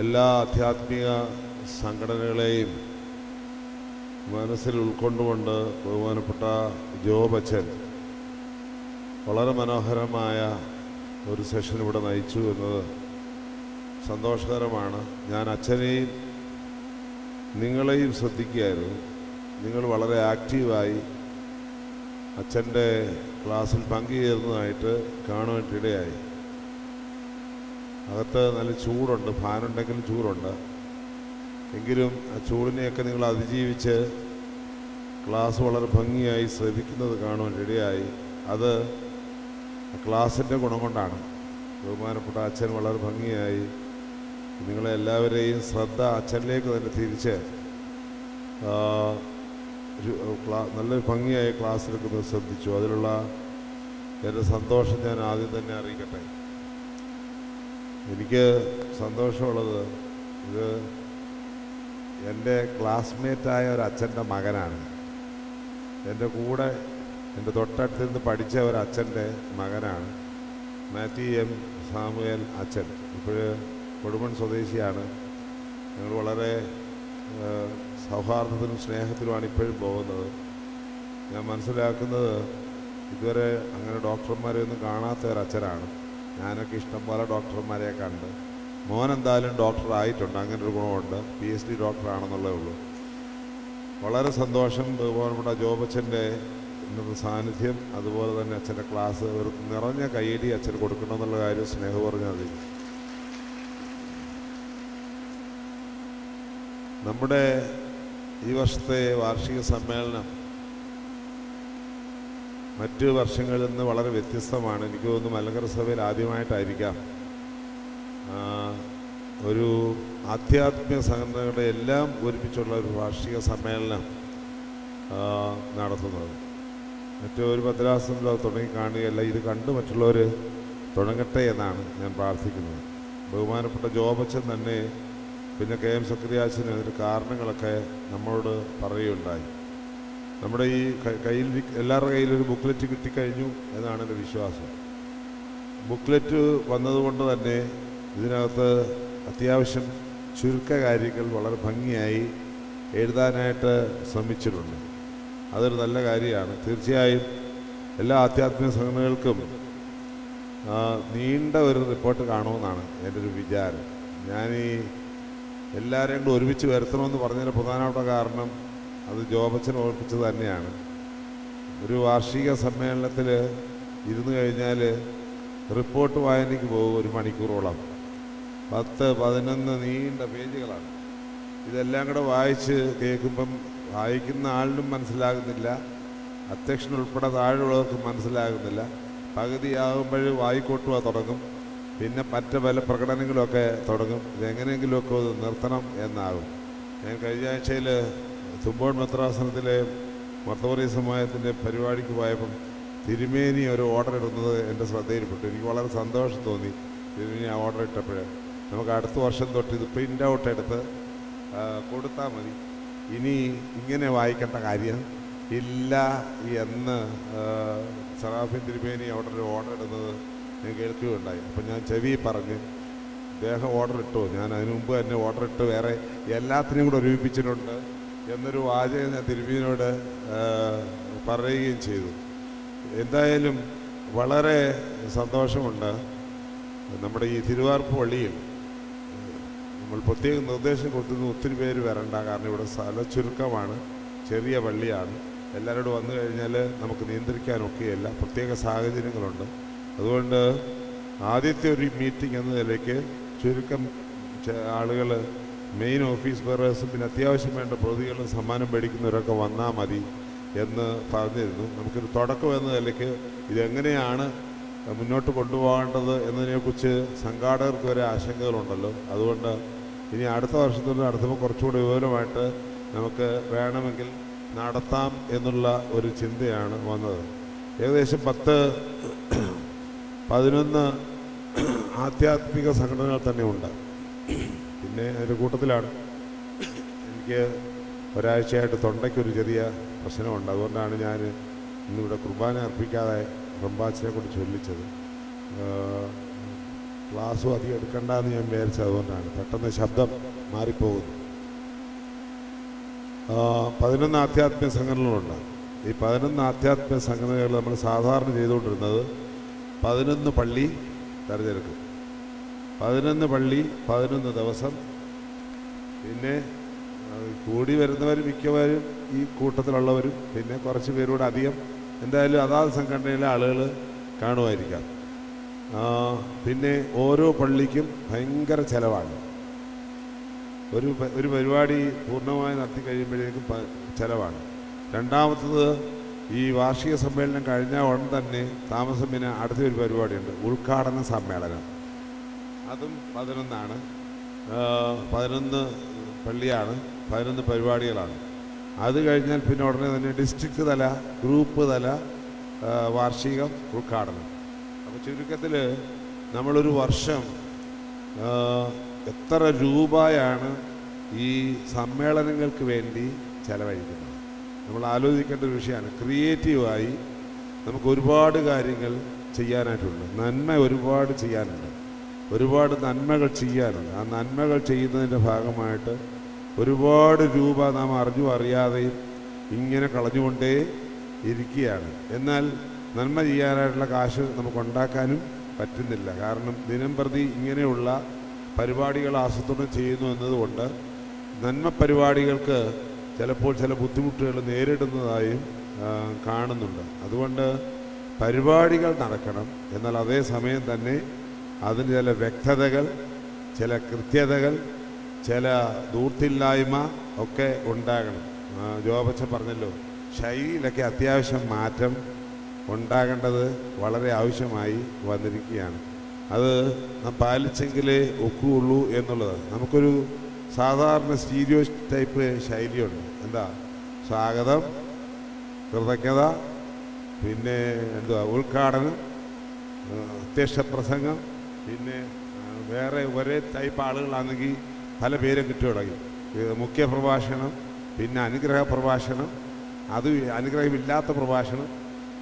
എല്ലാ ആധ്യാത്മിക സംഘടനകളെയും മനസ്സിൽ ഉൾക്കൊണ്ടുകൊണ്ട് ബഹുമാനപ്പെട്ട ജോബച്ചൻ വളരെ മനോഹരമായ ഒരു സെഷൻ ഇവിടെ നയിച്ചു എന്നത് സന്തോഷകരമാണ്. ഞാൻ അച്ഛനെയും നിങ്ങളെയും ശ്രദ്ധിക്കുകയായിരുന്നു. നിങ്ങൾ വളരെ ആക്റ്റീവായി അച്ഛന്റെ ക്ലാസ്സിൽ പങ്കുചേരുന്നതായിട്ട് കാണുവാനിടയായി അകത്ത് നല്ല ചൂടുണ്ട് ഫാനുണ്ടെങ്കിലും ചൂടുണ്ട്. എങ്കിലും ആ ചൂടിനെയൊക്കെ നിങ്ങൾ അതിജീവിച്ച് ക്ലാസ് വളരെ ഭംഗിയായി ശ്രദ്ധിക്കുന്നത് കാണുവാൻ റെഡിയായി അത് ക്ലാസ്സിന്റെ ഗുണം കൊണ്ടാണ്. ബഹുമാനപ്പെട്ട അച്ഛൻ വളരെ ഭംഗിയായി നിങ്ങളെ എല്ലാവരെയും ശ്രദ്ധ അച്ഛനിലേക്ക് തന്നെ തിരിച്ച് നല്ലൊരു ഭംഗിയായി ക്ലാസ് എടുക്കുന്നത് ശ്രദ്ധിച്ചു. അതിലുള്ള എന്റെ സന്തോഷം ഞാൻ ആദ്യം തന്നെ അറിയിക്കട്ടെ. എനിക്ക് സന്തോഷമുള്ളത് ഇത് എന്റെ ക്ലാസ്മേറ്റായ ഒരു അച്ഛന്റെ മകനാണ്. എന്റെ കൂടെ എന്റെ തൊട്ടടുത്ത് നിന്ന് പഠിച്ച ഒരു അച്ഛന്റെ മകനാണ്. മാത്യു എം. സാമുവേൽ അച്ഛൻ. ഇപ്പോൾ കൊടുമൺ സ്വദേശിയാണ്. ഞങ്ങൾ വളരെ സൗഹാർദ്ദത്തിനും സ്നേഹത്തിനുമാണ് ഇപ്പോഴും പോകുന്നത്. ഞാൻ മനസ്സിലാക്കുന്നത് ഇതുവരെ അങ്ങനെ ഡോക്ടർമാരെ ഒന്നും കാണാത്ത ഒരു അച്ഛനാണ്. ഞാനൊക്കെ ഇഷ്ടംപോലെ ഡോക്ടർമാരെ കണ്ട്. മോൻ എന്തായാലും ഡോക്ടർ ആയിട്ടുണ്ട്. അങ്ങനെ ഒരു ഗുണമുണ്ട്. പി എച്ച് ഡി ഡോക്ടറാണെന്നുള്ളേ ഉള്ളൂ. വളരെ സന്തോഷം. നമ്മുടെ ജോബച്ചന്റെ ഇന്നത്തെ സാന്നിധ്യം. അതുപോലെ തന്നെ അച്ഛന്റെ ക്ലാസ് ഒരു നിറഞ്ഞ കൈയടി അച്ഛന് കൊടുക്കണമെന്നുള്ള കാര്യം സ്നേഹം പറഞ്ഞാൽ മതി. നമ്മുടെ ഈ വർഷത്തെ വാർഷിക സമ്മേളനം മറ്റ് വർഷങ്ങളിൽ നിന്ന് വളരെ വ്യത്യസ്തമാണ്. എനിക്ക് തോന്നുന്നു മലങ്കര സഭയിൽ ആദ്യമായിട്ടായിരിക്കാം. ഒരു ആധ്യാത്മിക സംഘടനകളുടെ എല്ലാം ഒരുമിച്ചുള്ള ഒരു വാർഷിക സമ്മേളനം നടത്തുന്നത്. മറ്റൊരു ഭദ്രാസനം തുടങ്ങി കാണുകയല്ല ഇത് കണ്ട് മറ്റുള്ളവർ തുടങ്ങട്ടെ എന്നാണ് ഞാൻ പ്രാർത്ഥിക്കുന്നത്. ബഹുമാനപ്പെട്ട ജോബച്ചൻ തന്നെ പിന്നെ കെ എം സക്രിയാച്ചന് അതിന്റെ കാരണങ്ങളൊക്കെ നമ്മളോട് പറയുകയുണ്ടായി. നമ്മുടെ ഈ കയ്യിൽ എല്ലാവരുടെ കയ്യിൽ ഒരു ബുക്ക്ലെറ്റ് കിട്ടിക്കഴിഞ്ഞു എന്നാണ് എന്റെ വിശ്വാസം. ബുക്ക്ലെറ്റ് വന്നതുകൊണ്ട് തന്നെ ഇതിനകത്ത് അത്യാവശ്യം ചുരുക്ക കാര്യങ്ങൾ വളരെ ഭംഗിയായി എഴുതാനായിട്ട് ശ്രമിച്ചിട്ടുണ്ട്. അതൊരു നല്ല കാര്യമാണ്. തീർച്ചയായും എല്ലാ ആധ്യാത്മിക സംഘടനകൾക്കും നീണ്ട ഒരു റിപ്പോർട്ട് കാണുമെന്നാണ് എന്റെ ഒരു വിചാരം. ഈ എല്ലാവരെയും കൂടെ ഒരുമിച്ച് വരുത്തണമെന്ന് പറഞ്ഞതിന്റെ പ്രധാനപ്പെട്ട കാരണം അത് ജോബച്ചൻ ഓർപ്പിച്ചത് തന്നെയാണ്. ഒരു വാർഷിക സമ്മേളനത്തിൽ ഇരുന്ന് കഴിഞ്ഞാൽ റിപ്പോർട്ട് വായനയ്ക്ക് പോകും ഒരു മണിക്കൂറോളം. പത്ത് പതിനൊന്ന് നീണ്ട പേജുകളാണ്. ഇതെല്ലാം കൂടെ വായിച്ച് കേൾക്കുമ്പം വായിക്കുന്ന ആളിനും മനസ്സിലാകുന്നില്ല. അധ്യക്ഷൻ ഉൾപ്പെടെ താഴെയുള്ളവർക്കും മനസ്സിലാകുന്നില്ല. പകുതിയാകുമ്പോൾ വായിക്കോട്ടുക തുടങ്ങും. പിന്നെ മറ്റ് പല പ്രകടനങ്ങളൊക്കെ തുടങ്ങും. ഇതെങ്ങനെയെങ്കിലുമൊക്കെ ഒന്ന് നിർത്തണം എന്നാകും. ഞാൻ കഴിഞ്ഞ ആഴ്ചയിൽ തുമ്പോൺ മെത്രാസനത്തിലെ മർത്തവറി സമായത്തിന്റെ പരിപാടിക്ക് പോയപ്പം തിരുമേനി ഒരു ഓർഡർ ഇടുന്നത് എന്റെ ശ്രദ്ധയിൽപ്പെട്ടു. എനിക്ക് വളരെ സന്തോഷം തോന്നി തിരുമേനി ആ ഓർഡർ ഇട്ടപ്പോഴേ. നമുക്ക് അടുത്ത വർഷം തൊട്ട് ഇത് പ്രിന്റ് ഔട്ട് എടുത്ത് കൊടുത്താൽ മതി. ഇനി ഇങ്ങനെ വായിക്കേണ്ട കാര്യം ഇല്ല എന്ന് സറാഫിൻ തിരുമേനി അവിടെ ഒരു ഓർഡർ ഇടുന്നത് ഞാൻ കേൾക്കുകയുണ്ടായി. അപ്പം ഞാൻ ചെവി പറഞ്ഞ് അദ്ദേഹം ഓർഡർ ഇട്ടു. ഞാൻ അതിനു മുമ്പ് തന്നെ ഓർഡർ ഇട്ട് വേറെ എല്ലാത്തിനെയും കൂടെ ഒരുമിപ്പിച്ചിട്ടുണ്ട്. എന്നൊരു വാചകം ഞാൻ തിരുമീനോട് പറയുകയും ചെയ്തു. എന്തായാലും വളരെ സന്തോഷമുണ്ട് നമ്മുടെ ഈ തിരുവാർപ്പ് പള്ളിയിൽ നമ്മൾ പ്രത്യേക നിർദ്ദേശം കൊടുത്തുനിന്ന് ഒത്തിരി പേര് വരണ്ട കാരണം ഇവിടെ സ്ഥല ചുരുക്കമാണ് ചെറിയ പള്ളിയാണ്. എല്ലാവരോടും വന്നു കഴിഞ്ഞാൽ നമുക്ക് നിയന്ത്രിക്കാനൊക്കെയല്ല പ്രത്യേക സാഹചര്യങ്ങളുണ്ട്. അതുകൊണ്ട് ആദ്യത്തെ ഒരു മീറ്റിംഗ് എന്ന നിലയ്ക്ക് ചുരുക്കം ആളുകൾ മെയിൻ ഓഫീസ് ബെയറേഴ്സ് പിന്നെ അത്യാവശ്യം വേണ്ട പ്രതികളും സമ്മാനം മേടിക്കുന്നവരൊക്കെ വന്നാൽ മതി എന്ന് പറഞ്ഞിരുന്നു. നമുക്കൊരു തുടക്കം എന്ന നിലയ്ക്ക് ഇതെങ്ങനെയാണ് മുന്നോട്ട് കൊണ്ടുപോകേണ്ടത് എന്നതിനെക്കുറിച്ച് സംഘാടകർക്ക് വരെ ആശങ്കകളുണ്ടല്ലോ. അതുകൊണ്ട് ഇനി അടുത്ത വർഷത്തോട് നടത്തുമ്പോൾ കുറച്ചുകൂടി വിവരമായിട്ട് നമുക്ക് വേണമെങ്കിൽ നടത്താം എന്നുള്ള ഒരു ചിന്തയാണ് വന്നത്. ഏകദേശം പത്ത് പതിനൊന്ന് ആധ്യാത്മിക സംഘടനകൾ തന്നെ ഉണ്ട് പിന്നെ അതിന്റെ കൂട്ടത്തിലാണ്. എനിക്ക് ഒരാഴ്ചയായിട്ട് തൊണ്ടയ്ക്കൊരു ചെറിയ പ്രശ്നമുണ്ട്. അതുകൊണ്ടാണ് ഞാൻ ഇന്നിവിടെ കുർബാന അർപ്പിക്കാതെ റംബാച്ചിനെ കൊണ്ട് ചൊല്ലിച്ചത്. ക്ലാസ്സും അധികം എടുക്കണ്ടെന്ന് ഞാൻ വിചാരിച്ചത് അതുകൊണ്ടാണ്. പെട്ടെന്ന് ശബ്ദം മാറിപ്പോകുന്നു. പതിനൊന്ന് ആധ്യാത്മിക സംഘടനകളുണ്ട്. ഈ പതിനൊന്ന് ആധ്യാത്മിക സംഘടനകൾ നമ്മൾ സാധാരണ ചെയ്തുകൊണ്ടിരുന്നത് പതിനൊന്ന് പള്ളി തിരഞ്ഞെടുക്കും. പതിനൊന്ന് പള്ളി പതിനൊന്ന് ദിവസം. പിന്നെ കൂടി വരുന്നവർ മിക്കവരും ഈ കൂട്ടത്തിലുള്ളവരും പിന്നെ കുറച്ച് പേരൂടെ അധികം. എന്തായാലും അതാത് സംഘടനയിലെ ആളുകൾ കാണുമായിരിക്കാം. പിന്നെ ഓരോ പള്ളിക്കും ഭയങ്കര ചിലവാണ്. ഒരു ഒരു പരിപാടി പൂർണമായി നടത്തി കഴിയുമ്പോഴേക്കും ചിലവാണ്. രണ്ടാമത്തത് ഈ വാർഷിക സമ്മേളനം കഴിഞ്ഞ ഉടൻ തന്നെ താമസം പിന്നെ അടുത്തൊരു പരിപാടിയുണ്ട് ഉദ്ഘാടന സമ്മേളനം. അതും പതിനൊന്നാണ്. പതിനൊന്ന് പള്ളിയാണ് പതിനൊന്ന് പരിപാടികളാണ്. അത് കഴിഞ്ഞാൽ പിന്നെ ഉടനെ തന്നെ ഡിസ്ട്രിക്ട് തല ഗ്രൂപ്പ് തല വാർഷികം ഉദ്ഘാടനം. അപ്പോൾ ചുരുക്കത്തിൽ നമ്മളൊരു വർഷം എത്ര രൂപയാണ് ഈ സമ്മേളനങ്ങൾക്ക് വേണ്ടി ചെലവഴിക്കുന്നത്? നമ്മൾ ആലോചിക്കേണ്ട ഒരു വിഷയമാണ്. ക്രിയേറ്റീവായി നമുക്ക് ഒരുപാട് കാര്യങ്ങൾ ചെയ്യാനായിട്ടുണ്ട്. നന്മ ഒരുപാട് ചെയ്യാനുണ്ട്. ഒരുപാട് നന്മകൾ ചെയ്യാനുണ്ട്. ആ നന്മകൾ ചെയ്യുന്നതിന്റെ ഭാഗമായിട്ട് ഒരുപാട് രൂപ നാം അറിഞ്ഞു അറിയാതെയും ഇങ്ങനെ കളഞ്ഞുകൊണ്ടേ ഇരിക്കുകയാണ്. എന്നാൽ നന്മ ചെയ്യാനായിട്ടുള്ള കാശ് നമുക്ക് ഉണ്ടാക്കാനും പറ്റുന്നില്ല. കാരണം ദിനം പ്രതി ഇങ്ങനെയുള്ള പരിപാടികൾ ആസൂത്രണം ചെയ്യുന്നു എന്നതുകൊണ്ട് നന്മ പരിപാടികൾക്ക് ചിലപ്പോൾ ചില ബുദ്ധിമുട്ടുകൾ നേരിടുന്നതായും കാണുന്നുണ്ട്. അതുകൊണ്ട് പരിപാടികൾ നടക്കണം. എന്നാൽ അതേ സമയം തന്നെ അതിന് ചില വ്യക്തതകൾ ചില കൃത്യതകൾ ചില ദൂർത്തില്ലായ്മ ഒക്കെ ഉണ്ടാകണം. ജോബച്ച പറഞ്ഞല്ലോ ശൈലിയിലൊക്കെ അത്യാവശ്യം മാറ്റം ഉണ്ടാകേണ്ടത് വളരെ ആവശ്യമായി വന്നിരിക്കുകയാണ്. അത് പാലിച്ചെങ്കിലേ ഒക്കുകയുള്ളൂ എന്നുള്ളത്. നമുക്കൊരു സാധാരണ സ്റ്റീരിയോ ടൈപ്പ് ശൈലിയുണ്ട്. എന്താ? സ്വാഗതം കൃതജ്ഞത പിന്നെ എന്തുവാ? ഉദ്ഘാടനം അത്യക്ഷ പ്രസംഗം പിന്നെ വേറെ ഒരേ ടൈപ്പ് ആളുകളാണെങ്കിൽ പല പേരും കിട്ടി തുടങ്ങി മുഖ്യ പ്രഭാഷണം പിന്നെ അനുഗ്രഹ പ്രഭാഷണം അത് അനുഗ്രഹമില്ലാത്ത പ്രഭാഷണം.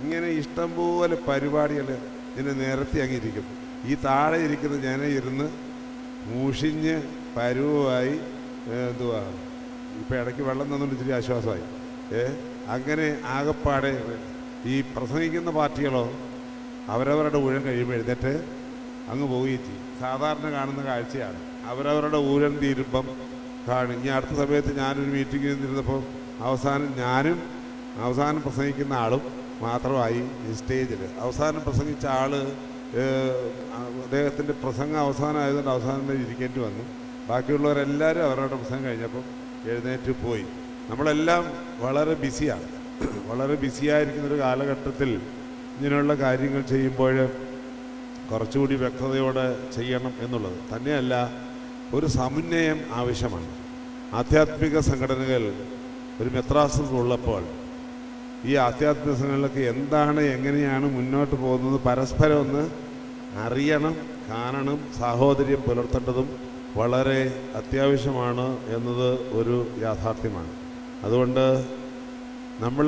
ഇങ്ങനെ ഇഷ്ടംപോലെ പരിപാടികൾ ഇതിനെ നിരത്തി അങ്ങിരിക്കും ഈ താഴെ ഇരിക്കുന്ന ജനം ഇരുന്ന് മൂഷിഞ്ഞ് പരുവായി എന്തുവാ ഇപ്പം ഇടയ്ക്ക് വെള്ളം തന്നുകൊണ്ട് ഇച്ചിരി ആശ്വാസമായി. ഏ അങ്ങനെ ആകപ്പാടെ ഈ പ്രസംഗിക്കുന്ന പാർട്ടികളോ അവരവരുടെ ഊഴം കഴിയുമ്പോൾ എഴുന്നേറ്റ് അങ്ങ് പോവുകയും ചെയ്യും സാധാരണ കാണുന്ന കാഴ്ചയാണ്. അവരവരുടെ ഊരം തീരുമ്പം കാണും. ഇനി അടുത്ത സമയത്ത് ഞാനൊരു മീറ്റിംഗിൽ നിന്നിരുന്നപ്പോൾ അവസാനം ഞാനും അവസാനം പ്രസംഗിക്കുന്ന ആളും മാത്രമായി സ്റ്റേജിൽ അവസാനം പ്രസംഗിച്ച ആൾ അദ്ദേഹത്തിന്റെ പ്രസംഗം അവസാനമായതുകൊണ്ട് അവസാനം വരെ ഇരിക്കേണ്ടി വന്നു. ബാക്കിയുള്ളവരെല്ലാവരും അവരുടെ പ്രസംഗം കഴിഞ്ഞപ്പോൾ എഴുന്നേറ്റ് പോയി. നമ്മളെല്ലാം വളരെ ബിസിയാണ് വളരെ ബിസിയായിരിക്കുന്ന ഒരു കാലഘട്ടത്തിൽ ഇങ്ങനെയുള്ള കാര്യങ്ങൾ ചെയ്യുമ്പോൾ കുറച്ചുകൂടി വ്യക്തതയോടെ ചെയ്യണം എന്നുള്ളത്. തന്നെയല്ല ഒരു സമന്വയം ആവശ്യമാണ്. ആധ്യാത്മിക സംഘടനകൾ ഒരു മെത്രാസം ഉള്ളപ്പോൾ ഈ ആധ്യാത്മിക സംഘടനകളൊക്കെ എന്താണ് എങ്ങനെയാണ് മുന്നോട്ട് പോകുന്നത് പരസ്പരം ഒന്ന് അറിയണം കാണണം സാഹോദര്യം പുലർത്തേണ്ടതും വളരെ അത്യാവശ്യമാണ് എന്നത് ഒരു യാഥാർത്ഥ്യമാണ്. അതുകൊണ്ട് നമ്മൾ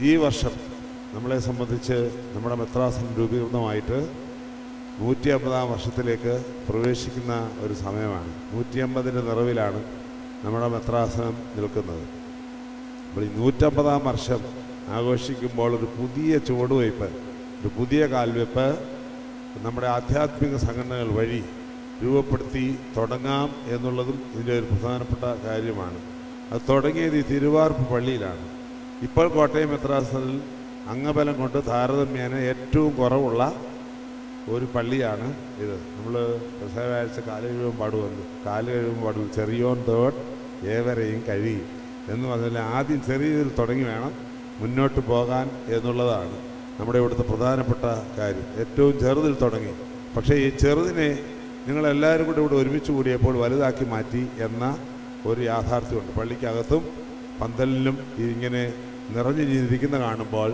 ഈ വർഷം നമ്മളെ സംബന്ധിച്ച് നമ്മുടെ മെത്രാസം രൂപീകൃതമായിട്ട് നൂറ്റി അമ്പതാം വർഷത്തിലേക്ക് പ്രവേശിക്കുന്ന ഒരു സമയമാണ്. നൂറ്റി അമ്പതിന്റെ നിറവിലാണ് നമ്മുടെ മെത്രാസനം നിൽക്കുന്നത്. അപ്പോൾ ഈ നൂറ്റമ്പതാം വർഷം ആഘോഷിക്കുമ്പോൾ ഒരു പുതിയ ചുവടുവയ്പ് ഒരു പുതിയ കാൽവെപ്പ് നമ്മുടെ ആധ്യാത്മിക സംഘടനകൾ വഴി രൂപപ്പെടുത്തി തുടങ്ങാം എന്നുള്ളതും ഇതിന്റെ ഒരു പ്രധാനപ്പെട്ട കാര്യമാണ്. അത് തുടങ്ങിയത് ഈ തിരുവാർപ്പ് പള്ളിയിലാണ്. ഇപ്പോൾ കോട്ടയം മെത്രാസനിൽ അംഗബലം കൊണ്ട് താരതമ്യേന ഏറ്റവും കുറവുള്ള ഒരു പള്ളിയാണ് ഇത്. നമ്മൾ പ്രസവാഴ്ച കാൽ കഴിയുമ്പോൾ പാടുമല്ലോ. കാൽ കഴിയുമ്പോൾ പാടും ചെറിയോൻ തേർഡ് ഏവരെയും കഴിയും എന്ന് പറഞ്ഞാൽ ആദ്യം ചെറിയ ഇതിൽ തുടങ്ങി വേണം മുന്നോട്ട് പോകാൻ എന്നുള്ളതാണ് നമ്മുടെ ഇവിടുത്തെ പ്രധാനപ്പെട്ട കാര്യം. ഏറ്റവും ചെറുതിൽ തുടങ്ങി. പക്ഷേ ഈ ചെറുതിനെ നിങ്ങളെല്ലാവരും കൂടെ ഇവിടെ ഒരുമിച്ച് കൂടിയപ്പോൾ വലുതാക്കി മാറ്റി എന്ന ഒരു യാഥാർത്ഥ്യമുണ്ട്. പള്ളിക്കകത്തും പന്തലിലും ഇങ്ങനെ നിറഞ്ഞു കാണുമ്പോൾ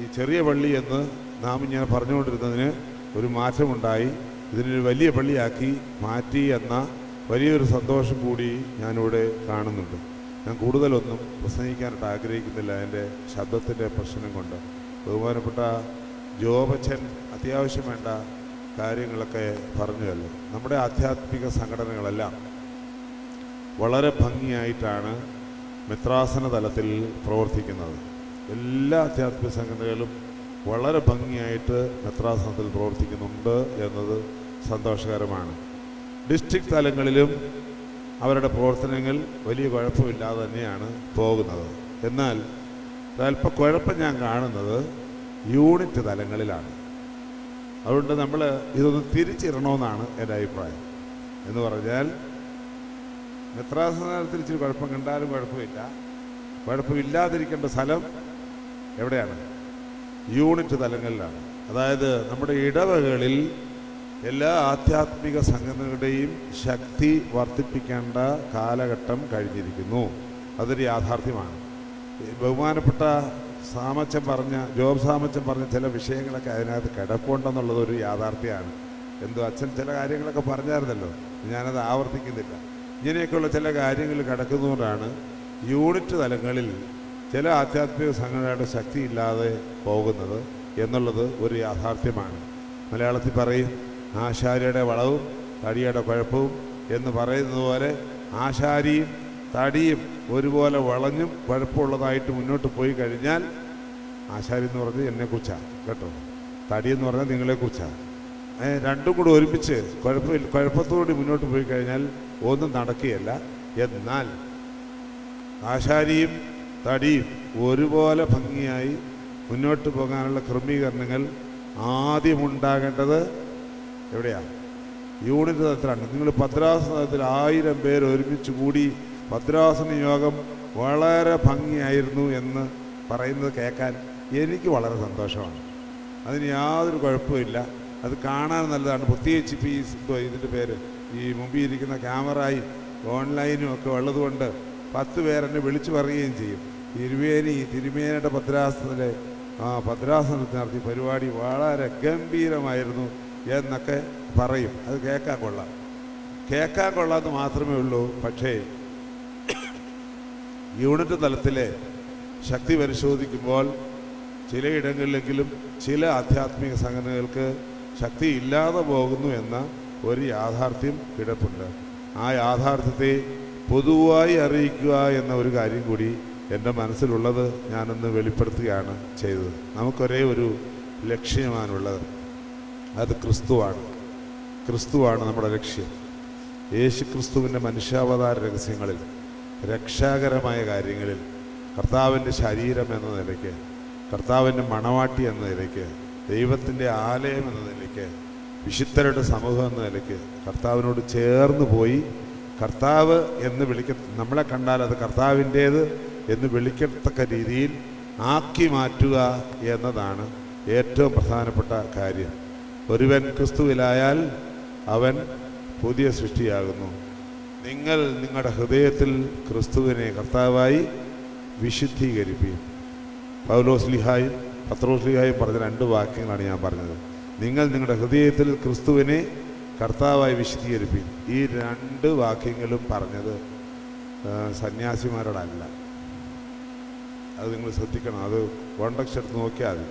ഈ ചെറിയ പള്ളി എന്ന് നാം ഇങ്ങനെ പറഞ്ഞുകൊണ്ടിരുന്നതിന് ഒരു മാറ്റമുണ്ടായി. ഇതിനൊരു വലിയ പള്ളിയാക്കി മാറ്റി എന്ന വലിയൊരു സന്തോഷം കൂടി ഞാനിവിടെ കാണുന്നുണ്ട്. ഞാൻ കൂടുതലൊന്നും പ്രസംഗിക്കാനായിട്ട് ആഗ്രഹിക്കുന്നില്ല എന്റെ ശബ്ദത്തിന്റെ പ്രശ്നം കൊണ്ട്. ബഹുമാനപ്പെട്ട ജോബച്ചൻ അത്യാവശ്യം വേണ്ട കാര്യങ്ങളൊക്കെ പറഞ്ഞുവല്ലോ നമ്മുടെ ആധ്യാത്മിക സംഘടനകളെല്ലാം വളരെ ഭംഗിയായിട്ടാണ് മിത്രാസന തലത്തിൽ പ്രവർത്തിക്കുന്നത്. എല്ലാ ആധ്യാത്മിക സംഘടനകളും വളരെ ഭംഗിയായിട്ട് മെത്രാസനത്തിൽ പ്രവർത്തിക്കുന്നുണ്ട് എന്നത് സന്തോഷകരമാണ്. ഡിസ്ട്രിക്ട് തലങ്ങളിലും അവരുടെ പ്രവർത്തനങ്ങൾ വലിയ കുഴപ്പമില്ലാതെ തന്നെയാണ് പോകുന്നത്. എന്നാൽ അല്പ കുഴപ്പം ഞാൻ കാണുന്നത് യൂണിറ്റ് തലങ്ങളിലാണ്. അതുകൊണ്ട് നമ്മൾ ഇതൊന്ന് തിരിച്ചിടണമെന്നാണ് എന്റെ അഭിപ്രായം. എന്ന് പറഞ്ഞാൽ മെത്രാസനത്തിൽ ഇച്ചിരി കുഴപ്പം കണ്ടാലും കുഴപ്പമില്ല. കുഴപ്പമില്ലാതിരിക്കേണ്ട സ്ഥലം എവിടെയാണ്? യൂണിറ്റ് തലങ്ങളിലാണ്. അതായത് നമ്മുടെ ഇടവകളിൽ എല്ലാ ആധ്യാത്മിക സംഘടനകളുടെയും ശക്തി വർദ്ധിപ്പിക്കേണ്ട കാലഘട്ടം കഴിഞ്ഞിരിക്കുന്നു. അതൊരു യാഥാർത്ഥ്യമാണ്. ബഹുമാനപ്പെട്ട സാമച്ചൻ പറഞ്ഞ ജോബ് സാമച്ചൻ പറഞ്ഞ ചില വിഷയങ്ങളൊക്കെ അതിനകത്ത് കിടപ്പുണ്ടെന്നുള്ളത് ഒരു യാഥാർത്ഥ്യമാണ്. എന്തോ അച്ഛൻ ചില കാര്യങ്ങളൊക്കെ പറഞ്ഞായിരുന്നല്ലോ. ഞാനത് ആവർത്തിക്കുന്നില്ല. ഇങ്ങനെയൊക്കെയുള്ള ചില കാര്യങ്ങൾ കിടക്കുന്നതുകൊണ്ടാണ് യൂണിറ്റ് തലങ്ങളിൽ ചില ആധ്യാത്മിക സംഘടനയുടെ ശക്തി ഇല്ലാതെ പോകുന്നത് എന്നുള്ളത് ഒരു യാഥാർത്ഥ്യമാണ്. മലയാളത്തിൽ പറയും ആശാരിയുടെ വളവും തടിയുടെ കുഴപ്പവും എന്ന് പറയുന്നത് പോലെ ആശാരിയും തടിയും ഒരുപോലെ വളഞ്ഞും കുഴപ്പമുള്ളതായിട്ട് മുന്നോട്ട് പോയി കഴിഞ്ഞാൽ ആശാരി എന്ന് പറഞ്ഞത് എന്നെക്കുറിച്ചാണ് കേട്ടോ. തടി എന്ന് പറഞ്ഞാൽ നിങ്ങളെക്കുറിച്ചാണ്. രണ്ടും കൂടെ ഒരുമിച്ച് കുഴപ്പമില്ല കുഴപ്പത്തോടെ മുന്നോട്ട് പോയി കഴിഞ്ഞാൽ ഒന്നും നടക്കുകയല്ല. എന്നാൽ ആശാരിയും തടിയും ഒരുപോലെ ഭംഗിയായി മുന്നോട്ട് പോകാനുള്ള ക്രമീകരണങ്ങൾ ആദ്യമുണ്ടാകേണ്ടത് എവിടെയാണ് യൂണിറ്റ് തലത്തിലാണ്. നിങ്ങൾ ഭദ്രാസന തലത്തിൽ ആയിരം പേർ ഒരുമിച്ച് കൂടി ഭദ്രാസന യോഗം വളരെ ഭംഗിയായിരുന്നു എന്ന് പറയുന്നത് കേൾക്കാൻ എനിക്ക് വളരെ സന്തോഷമാണ്. അതിന് യാതൊരു കുഴപ്പമില്ല അത് കാണാൻ നല്ലതാണ്. പ്രത്യേകിച്ച് ഇപ്പോൾ ഈ ഇതിന്റെ പേര് ഈ മുമ്പിൽ ഇരിക്കുന്ന ക്യാമറയും ഓൺലൈനും ഒക്കെ ഉള്ളതുകൊണ്ട് പത്ത് പേരെന്നെ വിളിച്ചു പറയുകയും ചെയ്യും. തിരുവേനി തിരുമേനയുടെ ഭദ്രാസനത്തിലെ ആ ഭദ്രാസനത്തിൽ നടത്തിയ പരിപാടി വളരെ ഗംഭീരമായിരുന്നു എന്നൊക്കെ പറയും. അത് കേൾക്കാൻ കൊള്ളാം. കേൾക്കാൻ കൊള്ളാമെന്ന് മാത്രമേ ഉള്ളൂ. പക്ഷേ യൂണിറ്റ് തലത്തിലെ ശക്തി പരിശോധിക്കുമ്പോൾ ചിലയിടങ്ങളിലെങ്കിലും ചില ആധ്യാത്മിക സംഘടനകൾക്ക് ശക്തി ഇല്ലാതെ പോകുന്നു എന്ന ഒരു യാഥാർത്ഥ്യം കിടപ്പുണ്ട്. ആ യാഥാർത്ഥ്യത്തെ പൊതുവായി അറിയിക്കുക എന്ന ഒരു കാര്യം കൂടി എന്റെ മനസ്സിലുള്ളത് ഞാനൊന്ന് വെളിപ്പെടുത്തുകയാണ് ചെയ്തത്. നമുക്കൊരേ ഒരു ലക്ഷ്യമാണുള്ളത്. അത് ക്രിസ്തുവാണ്. ക്രിസ്തുവാണ് നമ്മുടെ ലക്ഷ്യം. യേശു ക്രിസ്തുവിന്റെ മനുഷ്യാവതാര രഹസ്യങ്ങളിൽ രക്ഷാകരമായ കാര്യങ്ങളിൽ കർത്താവിന്റെ ശരീരം എന്ന നിലയ്ക്ക് കർത്താവിന്റെ മണവാട്ടി എന്ന നിലയ്ക്ക് ദൈവത്തിന്റെ ആലയം എന്ന നിലയ്ക്ക് വിശുദ്ധരുടെ സമൂഹം എന്ന നിലയ്ക്ക് കർത്താവിനോട് ചേർന്ന് പോയി. കർത്താവ് എന്ന് വിളിക്ക നമ്മളെ കണ്ടാൽ അത് കർത്താവിന്റേത് എന്ന് വിളിക്കത്തക്ക രീതിയിൽ ആക്കി മാറ്റുക എന്നതാണ് ഏറ്റവും പ്രധാനപ്പെട്ട കാര്യം. ഒരുവൻ ക്രിസ്തുവിലായാൽ അവൻ പുതിയ സൃഷ്ടിയാകുന്നു. നിങ്ങൾ നിങ്ങളുടെ ഹൃദയത്തിൽ ക്രിസ്തുവിനെ കർത്താവായി വിശുദ്ധീകരിപ്പീൻ പൗലോസ് ലിഹായും പത്രോസ് ലിഹായും പറഞ്ഞ രണ്ട് വാക്യങ്ങളാണ് ഞാൻ പറഞ്ഞത്. നിങ്ങൾ നിങ്ങളുടെ ഹൃദയത്തിൽ ക്രിസ്തുവിനെ കർത്താവായി വിശദീകരിപ്പീൻ ഈ രണ്ട് വാക്യങ്ങളും പറഞ്ഞത് സന്യാസിമാരോടല്ല. അത് നിങ്ങൾ ശ്രദ്ധിക്കണം. അത് കോണ്ടക്സ്റ്റ് എടുത്ത് നോക്കിയാൽ മതി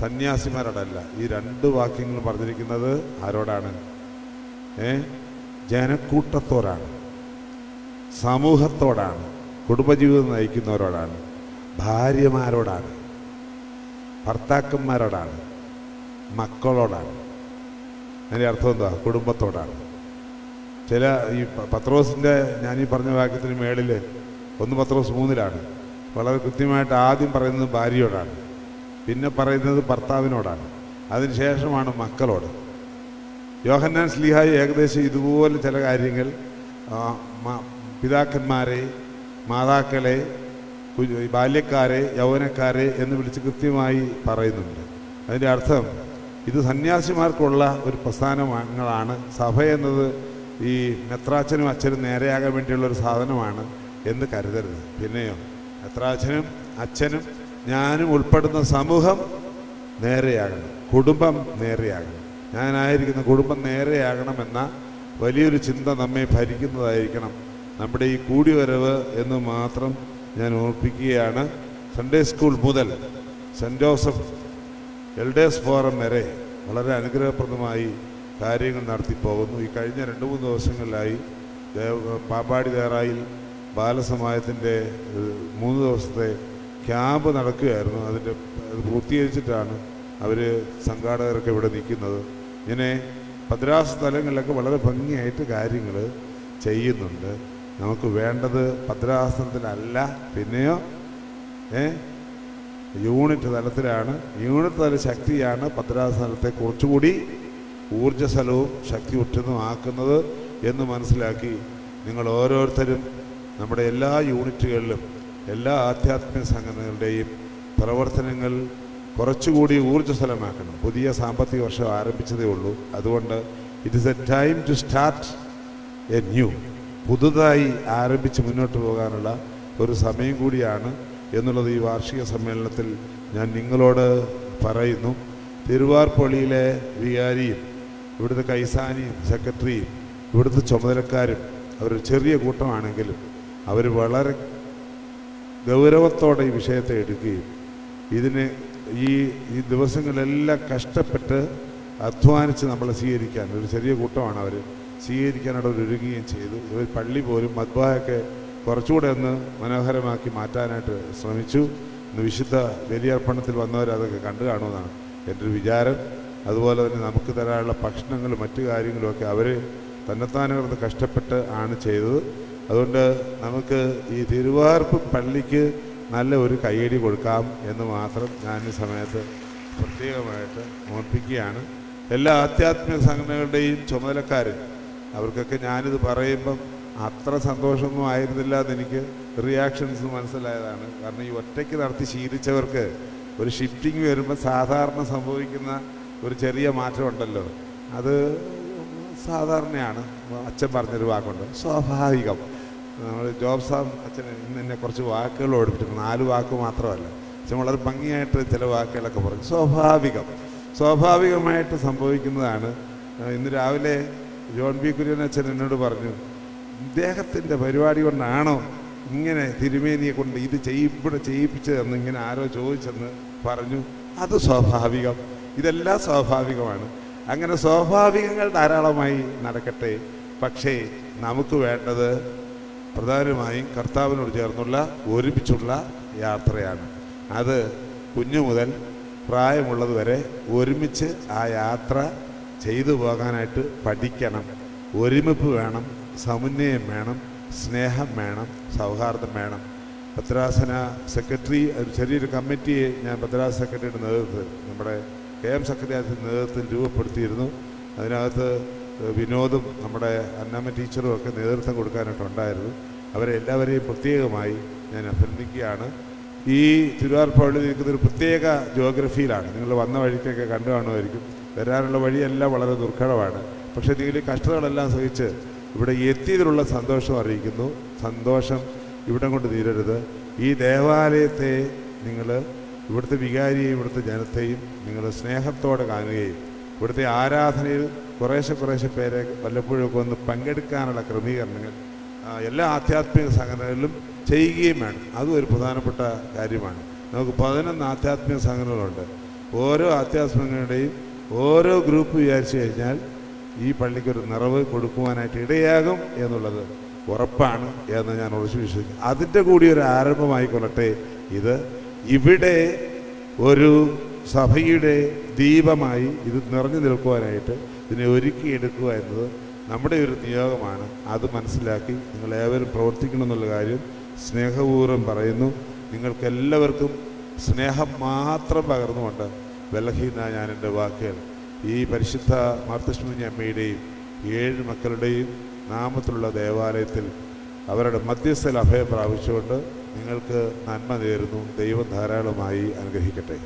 സന്യാസിമാരോടല്ല. ഈ രണ്ട് വാക്യങ്ങൾ പറഞ്ഞിരിക്കുന്നത് ആരോടാണ്? ഏ? ജനക്കൂട്ടത്തോടാണ് സമൂഹത്തോടാണ്. കുടുംബജീവിതം നയിക്കുന്നവരോടാണ്. ഭാര്യമാരോടാണ്. ഭർത്താക്കന്മാരോടാണ്. മക്കളോടാണ്. അതിന്റെ അർത്ഥം എന്താ? കുടുംബത്തോടാണ്. ചില ഈ പത്രോസിന്റെ ഞാൻ ഈ പറഞ്ഞ വാക്യത്തിന് മേളിൽ ഒന്ന് പത്രോസ് മൂന്നിലാണ്. വളരെ കൃത്യമായിട്ട് ആദ്യം പറയുന്നത് ഭാര്യയോടാണ്. പിന്നെ പറയുന്നത് ഭർത്താവിനോടാണ്. അതിനുശേഷമാണ് മക്കളോട്. യോഹന്നാൻ സ്ലിഹായി ഏകദേശം ഇതുപോലെ ചില കാര്യങ്ങൾ പിതാക്കന്മാരെ മാതാക്കളെ ബാല്യക്കാരെ യൗവനക്കാരെ എന്ന് വിളിച്ച് കൃത്യമായി പറയുന്നുണ്ട്. അതിന്റെ അർത്ഥം ഇത് സന്യാസിമാർക്കുള്ള ഒരു പ്രസ്ഥാനങ്ങളാണ്. സഭ എന്നത് ഈ മെത്രാച്ചനും അച്ഛനും നേരെയാകാൻ വേണ്ടിയുള്ള ഒരു സാധനമാണ് എന്ന് കരുതരുത്. പിന്നെയോ മെത്രാച്ചനും അച്ഛനും ഞാനും ഉൾപ്പെടുന്ന സമൂഹം നേരെയാകണം. കുടുംബം നേരെയാകണം. ഞാനായിരിക്കുന്ന കുടുംബം നേരെയാകണമെന്ന വലിയൊരു ചിന്ത നമ്മെ ഭരിക്കുന്നതായിരിക്കണം. നമ്മുടെ ഈ കൂടിവരവ് എന്ന് മാത്രം ഞാൻ ഓർപ്പിക്കുകയാണ് സൺഡേ സ്കൂൾ മുതൽ സെന്റ് ജോസഫ് എൽഡേഴ്സ് ഫോറം വരെ വളരെ അനുഗ്രഹപ്രദമായി കാര്യങ്ങൾ നടത്തി പോകുന്നു ഈ കഴിഞ്ഞ രണ്ട് മൂന്ന് ദിവസങ്ങളിലായി പാപ്പാടി ദേറായിൽ ബാലസമാജത്തിന്റെ മൂന്ന് ദിവസത്തെ ക്യാമ്പ് നടക്കുകയായിരുന്നു. അതിന്റെ അത് പൂർത്തീകരിച്ചിട്ടാണ് അവർ സംഘാടകരൊക്കെ ഇവിടെ നിൽക്കുന്നത്. ഇങ്ങനെ ഭദ്രാസ സ്ഥലങ്ങളിലൊക്കെ വളരെ ഭംഗിയായിട്ട് കാര്യങ്ങൾ ചെയ്യുന്നുണ്ട്. നമുക്ക് വേണ്ടത് ഭദ്രാസനത്തിലല്ല പിന്നെയോ? ഏ? യൂണിറ്റ് തലത്തിലാണ്. യൂണിറ്റ് തല ശക്തിയാണ് ഭദ്രാസനത്തെ കുറച്ചുകൂടി ഊർജസ്വലവും ആക്കുന്നത് എന്ന് മനസ്സിലാക്കി നിങ്ങൾ ഓരോരുത്തരും നമ്മുടെ എല്ലാ യൂണിറ്റുകളിലും എല്ലാ ആധ്യാത്മിക സംഘടനകളുടെയും പ്രവർത്തനങ്ങൾ കുറച്ചുകൂടി ഊർജസ്വലമാക്കണം. പുതിയ സാമ്പത്തിക വർഷം ആരംഭിച്ചതേ ഉള്ളൂ. അതുകൊണ്ട് it is a time to start a new പുതുതായി ആരംഭിച്ച് മുന്നോട്ട് പോകാനുള്ള ഒരു സമയം കൂടിയാണ് എന്നുള്ളത് ഈ വാർഷിക സമ്മേളനത്തിൽ ഞാൻ നിങ്ങളോട് പറയുന്നു. തിരുവാർപ്പള്ളിയിലെ വികാരിയും ഇവിടുത്തെ കൈസാനിയും സെക്രട്ടറിയും ഇവിടുത്തെ ചുമതലക്കാരും അവർ ചെറിയ കൂട്ടമാണെങ്കിലും അവർ വളരെ ഗൗരവത്തോടെ ഈ വിഷയത്തെ എടുക്കുകയും ഇതിന് ഈ ഈ ദിവസങ്ങളെല്ലാം കഷ്ടപ്പെട്ട് അധ്വാനിച്ച് നമ്മളെ സ്വീകരിക്കാൻ ഒരു ചെറിയ കൂട്ടമാണ് അവർ സ്വീകരിക്കാനായിട്ട് അവർ ഒരുങ്ങുകയും ചെയ്തു. ഇവർ പള്ളി പോലും മദ്ബായൊക്കെ കുറച്ചുകൂടെ ഒന്ന് മനോഹരമാക്കി മാറ്റാനായിട്ട് ശ്രമിച്ചു. ഇന്ന് വിശുദ്ധ ബലിയർപ്പണത്തിൽ വന്നവർ അതൊക്കെ കണ്ടു കാണുമെന്നാണ് എന്റെ ഒരു വിചാരം. അതുപോലെ തന്നെ നമുക്ക് തരാനുള്ള ഭക്ഷണങ്ങളും മറ്റു കാര്യങ്ങളുമൊക്കെ അവർ തന്നെത്താനുകളന്ന് കഷ്ടപ്പെട്ട് ആണ് ചെയ്തത്. അതുകൊണ്ട് നമുക്ക് ഈ തിരുവാർപ്പ് പള്ളിക്ക് നല്ല ഒരു കയ്യടി കൊടുക്കാം എന്ന് മാത്രം ഞാൻ ഈ സമയത്ത് പ്രത്യേകമായിട്ട് ഓർപ്പിക്കുകയാണ്. എല്ലാ ആധ്യാത്മിക സംഘടനകളുടെയും ചുമതലക്കാർ അവർക്കൊക്കെ ഞാനിത് പറയുമ്പം അത്ര സന്തോഷമൊന്നും ആയിരുന്നില്ല എന്നെനിക്ക് റിയാക്ഷൻസ് മനസ്സിലായതാണ്. കാരണം ഈ ഒറ്റയ്ക്ക് നടത്തി ശീലിച്ചവർക്ക് ഒരു ഷിഫ്റ്റിംഗ് വരുമ്പോൾ സാധാരണ സംഭവിക്കുന്ന ഒരു ചെറിയ മാറ്റമുണ്ടല്ലോ അത് സാധാരണയാണ്. അച്ഛൻ പറഞ്ഞൊരു വാക്കുണ്ട് സ്വാഭാവികം. നമ്മൾ ജോബ് സാബ് അച്ഛൻ ഇന്ന് എന്നെ കുറച്ച് വാക്കുകൾ ഓടിപ്പിച്ചിട്ടുണ്ട്. നാല് വാക്ക് മാത്രമല്ല. അച്ഛൻ വളരെ ഭംഗിയായിട്ട് ചില വാക്കുകളൊക്കെ പറഞ്ഞു. സ്വാഭാവികം. സ്വാഭാവികമായിട്ട് സംഭവിക്കുന്നതാണ്. ഇന്ന് രാവിലെ ജോൺ ബി കുര്യൻ അച്ഛൻ എന്നോട് പറഞ്ഞു ഇദ്ദേഹത്തിന്റെ പരിപാടി കൊണ്ടാണോ ഇങ്ങനെ തിരുമേനിയെ കൊണ്ട് ഇത് ചെയ്യിപ്പിടെ ചെയ്യിപ്പിച്ചതെന്ന് ഇങ്ങനെ ആരോ ചോദിച്ചെന്ന് പറഞ്ഞു? അത് സ്വാഭാവികം. ഇതെല്ലാം സ്വാഭാവികമാണ്. അങ്ങനെ സ്വാഭാവികങ്ങൾ ധാരാളമായി നടക്കട്ടെ. പക്ഷേ നമുക്ക് വേണ്ടത് പ്രധാനമായും കർത്താവിനോട് ചേർന്നുള്ള ഒരുമിച്ചുള്ള യാത്രയാണ്. അത് കുഞ്ഞു മുതൽ പ്രായമുള്ളത് വരെ ഒരുമിച്ച് ആ യാത്ര ചെയ്തു പോകാനായിട്ട് പഠിക്കണം. ഒരുമിപ്പ് വേണം സമന്വയം വേണം സ്നേഹം വേണം സൗഹാർദ്ദം വേണം. ഭദ്രാസന സെക്രട്ടറി ഒരു ചെറിയൊരു കമ്മിറ്റിയെ ഞാൻ പത്രാസ സെക്രട്ടറിയുടെ നേതൃത്വത്തിൽ നമ്മുടെ കെ എം സെക്രട്ടറിയുടെ നേതൃത്വം രൂപപ്പെടുത്തിയിരുന്നു. അതിനകത്ത് വിനോദും നമ്മുടെ അന്നമ്മ ടീച്ചറും ഒക്കെ നേതൃത്വം കൊടുക്കാനായിട്ടുണ്ടായിരുന്നു അവരെ എല്ലാവരെയും പ്രത്യേകമായി ഞാൻ അഭിനന്ദിക്കുകയാണ്. ഈ തിരുവാർപ്പള്ളി നിൽക്കുന്ന ഒരു പ്രത്യേക ജോഗ്രഫിയിലാണ് നിങ്ങൾ വന്ന വഴിക്കൊക്കെ കണ്ടു കാണുമായിരിക്കും. വരാനുള്ള വഴിയെല്ലാം വളരെ ദുർഘടമാണ്. പക്ഷേ ഈ കഷ്ടതകളെല്ലാം സഹിച്ച് ഇവിടെ എത്തിയതിലുള്ള സന്തോഷം അറിയിക്കുന്നു. സന്തോഷം ഇവിടം കൊണ്ട് തീരരുത്. ഈ ദേവാലയത്തെ നിങ്ങൾ ഇവിടുത്തെ വികാരിയെയും ഇവിടുത്തെ ജനത്തെയും നിങ്ങൾ സ്നേഹത്തോടെ കാണുകയും ഇവിടുത്തെ ആരാധനയിൽ കുറേശ്ശെ കുറേശ്ശെ പേരെ വല്ലപ്പോഴൊക്കെ ഒന്ന് പങ്കെടുക്കാനുള്ള ക്രമീകരണങ്ങൾ എല്ലാ ആധ്യാത്മിക സംഘടനകളിലും ചെയ്യുകയും വേണം. അതും ഒരു പ്രധാനപ്പെട്ട കാര്യമാണ്. നമുക്ക് പതിനൊന്ന് ആധ്യാത്മിക സംഘടനകളുണ്ട്. ഓരോ ആധ്യാത്മികങ്ങളുടെയും ഓരോ ഗ്രൂപ്പ് വിചാരിച്ചു കഴിഞ്ഞാൽ ഈ പള്ളിക്കൊരു നിറവ് കൊടുക്കുവാനായിട്ട് ഇടയാകും എന്നുള്ളത് ഉറപ്പാണ് എന്ന് ഞാൻ ഉറച്ചു വിശ്വസിക്കുന്നു. അതിന്റെ കൂടി ഒരു ആരംഭമായിക്കൊള്ളട്ടെ. ഇത് ഇവിടെ ഒരു സഭയുടെ ദീപമായി ഇത് നിറഞ്ഞു നിൽക്കുവാനായിട്ട് ഇതിനെ ഒരുക്കിയെടുക്കുക എന്നത് നമ്മുടെ ഒരു നിയോഗമാണ്. അത് മനസ്സിലാക്കി നിങ്ങൾ ഏവരും പ്രവർത്തിക്കണം എന്നുള്ള കാര്യം സ്നേഹപൂർവം പറയുന്നു. നിങ്ങൾക്കെല്ലാവർക്കും സ്നേഹം മാത്രം പകർന്നുകൊണ്ട് ബലഹീന ഞാൻ എന്റെ വാക്കുകൾ. ഈ പരിശുദ്ധ മാർത്തശ്മി അമ്മയുടെയും ഏഴ് മക്കളുടെയും നാമത്തിലുള്ള ദേവാലയത്തിൽ അവരുടെ മധ്യസ്ഥയിൽ അഭയം പ്രാപിച്ചുകൊണ്ട് നിങ്ങൾക്ക് നന്മ നേരുന്നു. ദൈവം ധാരാളമായി അനുഗ്രഹിക്കട്ടെ.